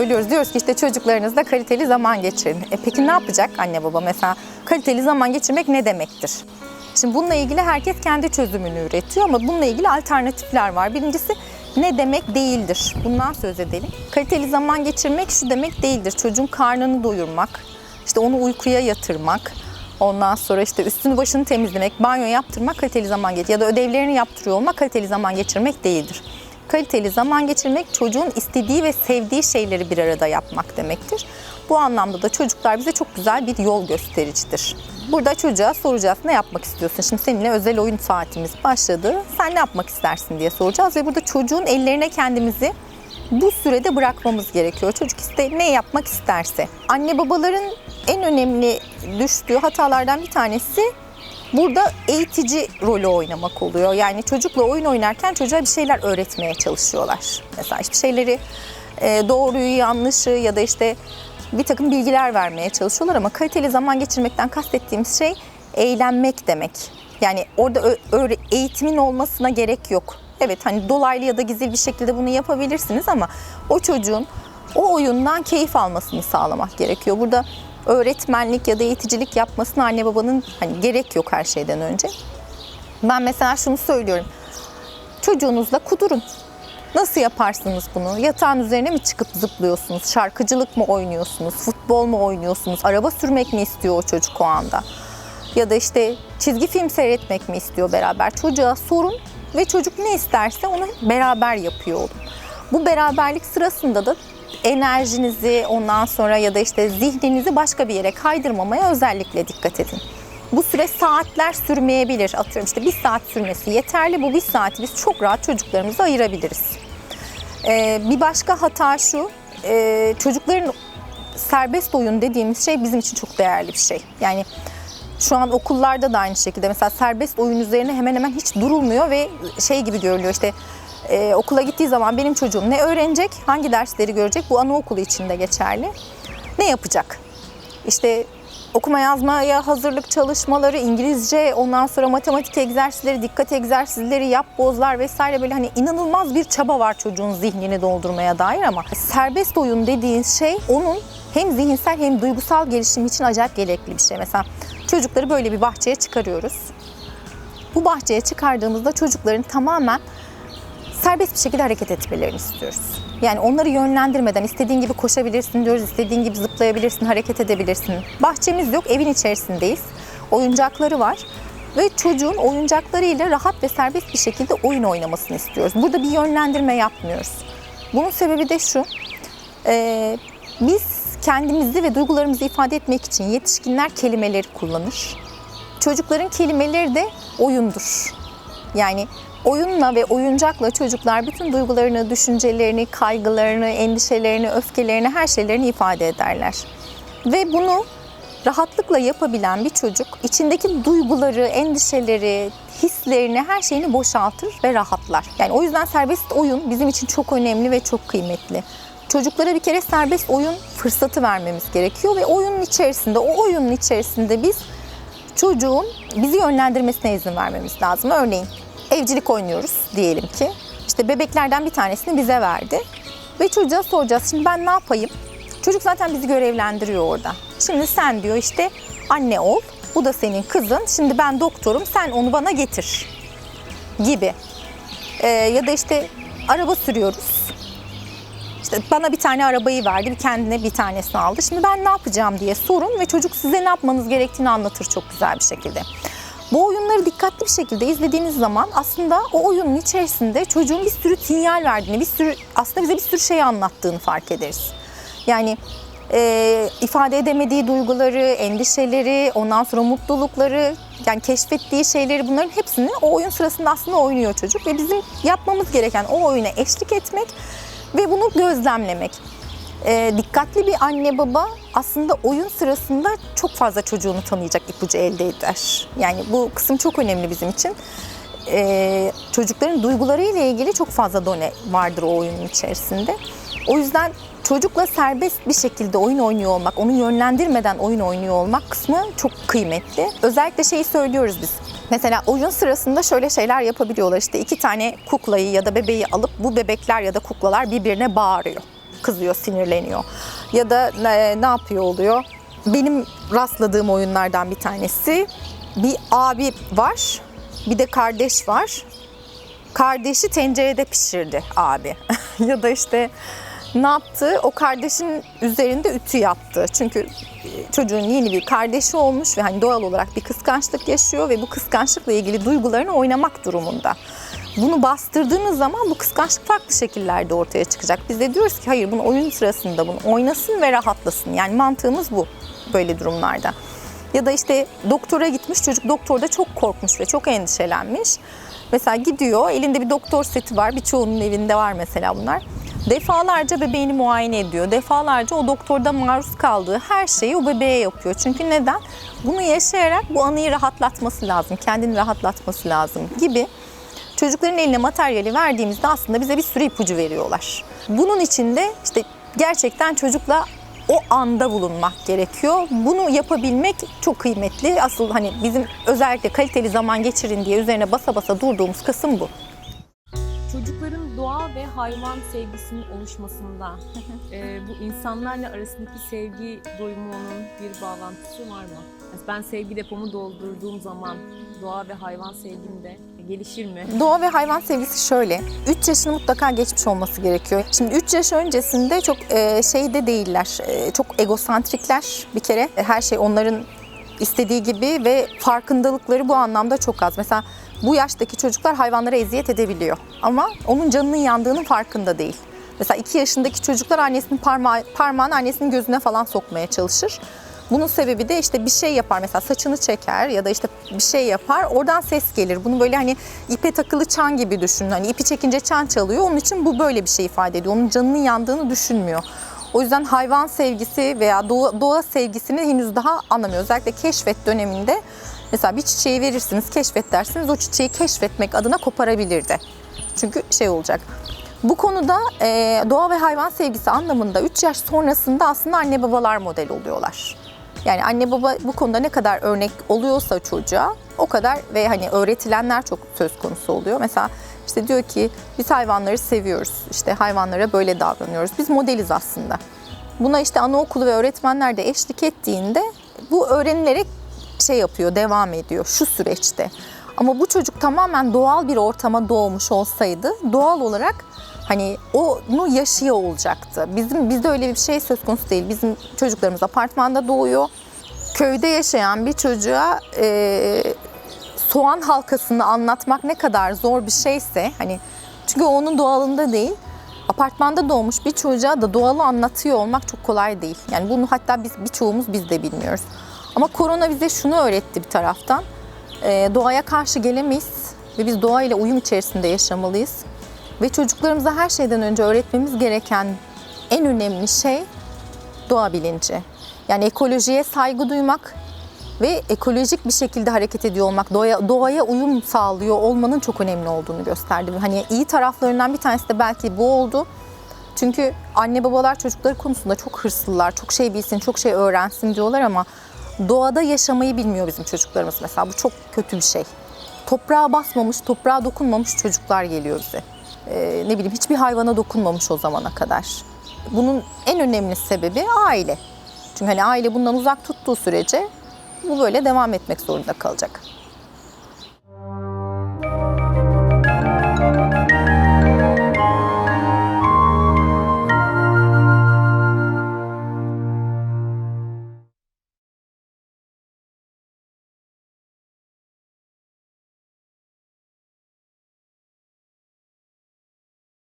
Söylüyoruz diyoruz ki işte çocuklarınızla kaliteli zaman geçirin. E peki ne yapacak anne baba mesela kaliteli zaman geçirmek ne demektir? Şimdi bununla ilgili herkes kendi çözümünü üretiyor ama bununla ilgili alternatifler var. Birincisi ne demek değildir. Bundan söz edelim. Kaliteli zaman geçirmek şu demek değildir. Çocuğun karnını doyurmak, işte onu uykuya yatırmak, ondan sonra işte üstünü başını temizlemek, banyo yaptırmak kaliteli zaman geç ya da ödevlerini yaptırıyor olmak kaliteli zaman geçirmek değildir. Kaliteli zaman geçirmek çocuğun istediği ve sevdiği şeyleri bir arada yapmak demektir. Bu anlamda da çocuklar bize çok güzel bir yol göstericidir. Burada çocuğa soracağız ne yapmak istiyorsun? Şimdi seninle özel oyun saatimiz başladı. Sen ne yapmak istersin diye soracağız ve burada çocuğun ellerine kendimizi bu sürede bırakmamız gerekiyor. Çocuk iste ne yapmak isterse. Anne babaların en önemli düştüğü hatalardan bir tanesi burada eğitici rolü oynamak oluyor. Yani çocukla oyun oynarken çocuğa bir şeyler öğretmeye çalışıyorlar. Mesela işte şeyleri e, doğruyu, yanlışı ya da işte bir takım bilgiler vermeye çalışıyorlar ama kaliteli zaman geçirmekten kastettiğimiz şey eğlenmek demek. Yani orada eğitimin olmasına gerek yok. Evet hani dolaylı ya da gizli bir şekilde bunu yapabilirsiniz ama o çocuğun o oyundan keyif almasını sağlamak gerekiyor. Burada öğretmenlik ya da eğiticilik yapmasına anne babanın hani gerek yok her şeyden önce. Ben mesela şunu söylüyorum. Çocuğunuzla kudurun. Nasıl yaparsınız bunu? Yatağın üzerine mi çıkıp zıplıyorsunuz? Şarkıcılık mı oynuyorsunuz? Futbol mu oynuyorsunuz? Araba sürmek mi istiyor o çocuk o anda? Ya da işte çizgi film seyretmek mi istiyor beraber? Çocuğa sorun ve çocuk ne isterse onu beraber yapıyor olun. Bu beraberlik sırasında da enerjinizi ondan sonra ya da işte zihninizi başka bir yere kaydırmamaya özellikle dikkat edin. Bu süre saatler sürmeyebilir. Atıyorum işte bir saat sürmesi yeterli. Bu bir saati biz çok rahat çocuklarımıza ayırabiliriz. Ee, bir başka hata şu, e, çocukların serbest oyun dediğimiz şey bizim için çok değerli bir şey. Yani şu an okullarda da aynı şekilde mesela serbest oyun üzerine hemen hemen hiç durulmuyor ve şey gibi görülüyor işte e, okula gittiği zaman benim çocuğum ne öğrenecek, hangi dersleri görecek bu anaokulu için de geçerli. Ne yapacak? İşte okuma yazmaya hazırlık çalışmaları, İngilizce, ondan sonra matematik egzersizleri, dikkat egzersizleri, yap bozlar vesaire böyle hani inanılmaz bir çaba var çocuğun zihnini doldurmaya dair ama serbest oyun dediğin şey onun hem zihinsel hem duygusal gelişim için acayip gerekli bir şey. Mesela çocukları böyle bir bahçeye çıkarıyoruz. Bu bahçeye çıkardığımızda çocukların tamamen serbest bir şekilde hareket etmelerini istiyoruz. Yani onları yönlendirmeden istediğin gibi koşabilirsin diyoruz, istediğin gibi zıplayabilirsin, hareket edebilirsin. Bahçemiz yok, evin içerisindeyiz. Oyuncakları var ve çocuğun oyuncaklarıyla rahat ve serbest bir şekilde oyun oynamasını istiyoruz. Burada bir yönlendirme yapmıyoruz. Bunun sebebi de şu, e, biz kendimizi ve duygularımızı ifade etmek için yetişkinler kelimeleri kullanır. Çocukların kelimeleri de oyundur. Yani oyunla ve oyuncakla çocuklar bütün duygularını, düşüncelerini, kaygılarını, endişelerini, öfkelerini, her şeylerini ifade ederler. Ve bunu rahatlıkla yapabilen bir çocuk içindeki duyguları, endişeleri, hislerini, her şeyini boşaltır ve rahatlar. Yani o yüzden serbest oyun bizim için çok önemli ve çok kıymetli. Çocuklara bir kere serbest oyun fırsatı vermemiz gerekiyor ve oyunun içerisinde, o oyunun içerisinde biz çocuğun bizi yönlendirmesine izin vermemiz lazım. Örneğin evcilik oynuyoruz diyelim ki. İşte bebeklerden bir tanesini bize verdi. Ve çocuğa soracağız şimdi ben ne yapayım? Çocuk zaten bizi görevlendiriyor orada. Şimdi sen diyor işte anne ol. Bu da senin kızın. Şimdi ben doktorum sen onu bana getir. Gibi. Ee, ya da işte araba sürüyoruz. İşte bana bir tane arabayı verdi, kendine bir tanesini aldı. Şimdi ben ne yapacağım diye sorun ve çocuk size ne yapmanız gerektiğini anlatır çok güzel bir şekilde. Bu oyunları dikkatli bir şekilde izlediğiniz zaman aslında o oyunun içerisinde çocuğun bir sürü sinyal verdiğini, bir sürü aslında bize bir sürü şey anlattığını fark ederiz. Yani e, ifade edemediği duyguları, endişeleri, ondan sonra mutlulukları, yani keşfettiği şeyleri bunların hepsini o oyun sırasında aslında oynuyor çocuk ve bizim yapmamız gereken o oyuna eşlik etmek ve bunu gözlemlemek. E, dikkatli bir anne baba aslında oyun sırasında çok fazla çocuğunu tanıyacak ipucu elde eder. Yani bu kısım çok önemli bizim için. E, çocukların duygularıyla ilgili çok fazla done vardır o oyunun içerisinde. O yüzden çocukla serbest bir şekilde oyun oynuyor olmak, onu yönlendirmeden oyun oynuyor olmak kısmı çok kıymetli. Özellikle şeyi söylüyoruz biz. Mesela oyun sırasında şöyle şeyler yapabiliyorlar. İşte iki tane kuklayı ya da bebeği alıp bu bebekler ya da kuklalar birbirine bağırıyor. Kızıyor, sinirleniyor. Ya da e, ne yapıyor oluyor? Benim rastladığım oyunlardan bir tanesi bir abi var, bir de kardeş var. Kardeşi tencerede pişirdi abi. ya da işte ne yaptı? O kardeşin üzerinde ütü yaptı. Çünkü çocuğun yeni bir kardeşi olmuş ve hani doğal olarak bir kıskançlık yaşıyor ve bu kıskançlıkla ilgili duygularını oynamak durumunda. Bunu bastırdığınız zaman bu kıskançlık farklı şekillerde ortaya çıkacak. Biz de diyoruz ki hayır bunu oyun sırasında bunu oynasın ve rahatlasın. Yani mantığımız bu böyle durumlarda. Ya da işte doktora gitmiş çocuk doktorda çok korkmuş ve çok endişelenmiş. Mesela gidiyor elinde bir doktor seti var birçoğunun evinde var mesela bunlar. Defalarca bebeğini muayene ediyor. Defalarca o doktorda maruz kaldığı her şeyi o bebeğe yapıyor. Çünkü neden? Bunu yaşayarak bu anıyı rahatlatması lazım. Kendini rahatlatması lazım gibi. Çocukların eline materyali verdiğimizde aslında bize bir sürü ipucu veriyorlar. Bunun için de işte gerçekten çocukla o anda bulunmak gerekiyor. Bunu yapabilmek çok kıymetli. Asıl hani bizim özellikle kaliteli zaman geçirin diye üzerine basa basa durduğumuz kısım bu. Çocukların doğa ve hayvan sevgisinin oluşmasında e, bu insanlarla arasındaki sevgi doyumunun bir bağlantısı var mı? Yani Ben sevgi depomu doldurduğum zaman doğa ve hayvan sevgim de gelişir mi? Doğa ve hayvan sevgisi şöyle. 3 yaşını mutlaka geçmiş olması gerekiyor. Şimdi 3 yaş öncesinde çok e, şeyde değiller. E, çok egosantrikler bir kere. E, her şey onların istediği gibi ve farkındalıkları bu anlamda çok az. Mesela bu yaştaki çocuklar hayvanlara eziyet edebiliyor. Ama onun canının yandığının farkında değil. Mesela 2 yaşındaki çocuklar annesinin parmağı, parmağını annesinin gözüne falan sokmaya çalışır. Bunun sebebi de işte bir şey yapar mesela saçını çeker ya da işte bir şey yapar oradan ses gelir. Bunu böyle hani ipe takılı çan gibi düşünün. Hani ipi çekince çan çalıyor. Onun için bu böyle bir şey ifade ediyor. Onun canının yandığını düşünmüyor. O yüzden hayvan sevgisi veya doğa, doğa sevgisini henüz daha anlamıyor. Özellikle keşfet döneminde mesela bir çiçeği verirsiniz, keşfet dersiniz. O çiçeği keşfetmek adına koparabilir de. Çünkü şey olacak. Bu konuda e, doğa ve hayvan sevgisi anlamında 3 yaş sonrasında aslında anne babalar model oluyorlar. Yani anne baba bu konuda ne kadar örnek oluyorsa çocuğa o kadar ve hani öğretilenler çok söz konusu oluyor. Mesela işte diyor ki biz hayvanları seviyoruz. İşte hayvanlara böyle davranıyoruz. Biz modeliz aslında. Buna işte anaokulu ve öğretmenler de eşlik ettiğinde bu öğrenilerek şey yapıyor, devam ediyor şu süreçte. Ama bu çocuk tamamen doğal bir ortama doğmuş olsaydı doğal olarak hani onu yaşıyor olacaktı. Bizim bizde öyle bir şey söz konusu değil. Bizim çocuklarımız apartmanda doğuyor. Köyde yaşayan bir çocuğa e, soğan halkasını anlatmak ne kadar zor bir şeyse hani çünkü onun doğalında değil. Apartmanda doğmuş bir çocuğa da doğalı anlatıyor olmak çok kolay değil. Yani bunu hatta biz birçoğumuz biz de bilmiyoruz. Ama korona bize şunu öğretti bir taraftan. Ee, doğaya karşı gelemeyiz ve biz doğayla uyum içerisinde yaşamalıyız. Ve çocuklarımıza her şeyden önce öğretmemiz gereken en önemli şey doğa bilinci. Yani ekolojiye saygı duymak ve ekolojik bir şekilde hareket ediyor olmak, doğaya, doğaya uyum sağlıyor olmanın çok önemli olduğunu gösterdi. Hani iyi taraflarından bir tanesi de belki bu oldu. Çünkü anne babalar çocukları konusunda çok hırslılar, çok şey bilsin, çok şey öğrensin diyorlar ama doğada yaşamayı bilmiyor bizim çocuklarımız mesela. Bu çok kötü bir şey. Toprağa basmamış, toprağa dokunmamış çocuklar geliyor bize. Ee, ne bileyim hiçbir hayvana dokunmamış o zamana kadar. Bunun en önemli sebebi aile. Çünkü hani aile bundan uzak tuttuğu sürece bu böyle devam etmek zorunda kalacak.